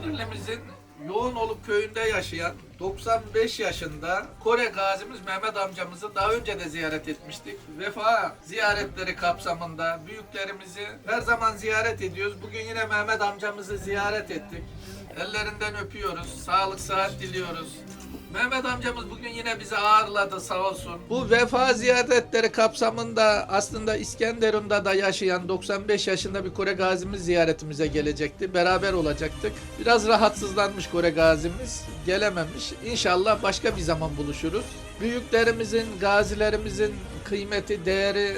Kadirli'mizin yoğun olup köyünde yaşayan 95 yaşında Kore gazimiz Mehmet amcamızı daha önce de ziyaret etmiştik. Vefa ziyaretleri kapsamında büyüklerimizi her zaman ziyaret ediyoruz. Bugün yine Mehmet amcamızı ziyaret ettik. Ellerinden öpüyoruz. Sağlık sıhhat diliyoruz. Mehmet amcamız bugün yine bizi ağırladı sağ olsun. Bu vefa ziyaretleri kapsamında aslında İskenderun'da da yaşayan 95 yaşında bir Kore gazimiz ziyaretimize gelecekti. Beraber olacaktık. Biraz rahatsızlanmış Kore gazimiz. Gelememiş. İnşallah başka bir zaman buluşuruz. Büyüklerimizin, gazilerimizin kıymeti, değeri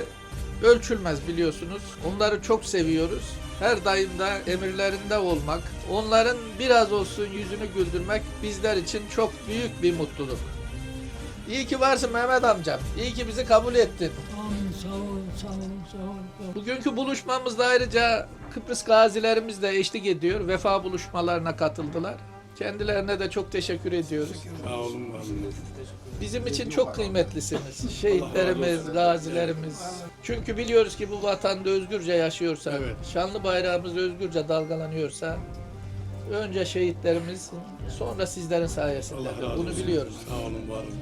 ölçülmez biliyorsunuz. Onları çok seviyoruz. Her daim da emirlerinde olmak, onların biraz olsun yüzünü güldürmek bizler için çok büyük bir mutluluk. İyi ki varsın Mehmet amcam. İyi ki bizi kabul ettin. Amin sağ ol, sağ ol, sağ ol. sağ ol. Bugünkü buluşmamızda ayrıca Kıbrıs gazilerimiz de eşlik ediyor. Vefa buluşmalarına katıldılar. Kendilerine de çok teşekkür ediyoruz. Sağ olun. Bizim için çok kıymetlisiniz. Şehitlerimiz, gazilerimiz. Çünkü biliyoruz ki bu vatanda özgürce yaşıyorsa, Evet. şanlı bayrağımız özgürce dalgalanıyorsa önce şehitlerimiz, sonra sizlerin sayesinde. Bunu biliyoruz. Sağ olun, var olun.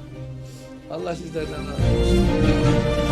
Allah sizlerden razı olsun.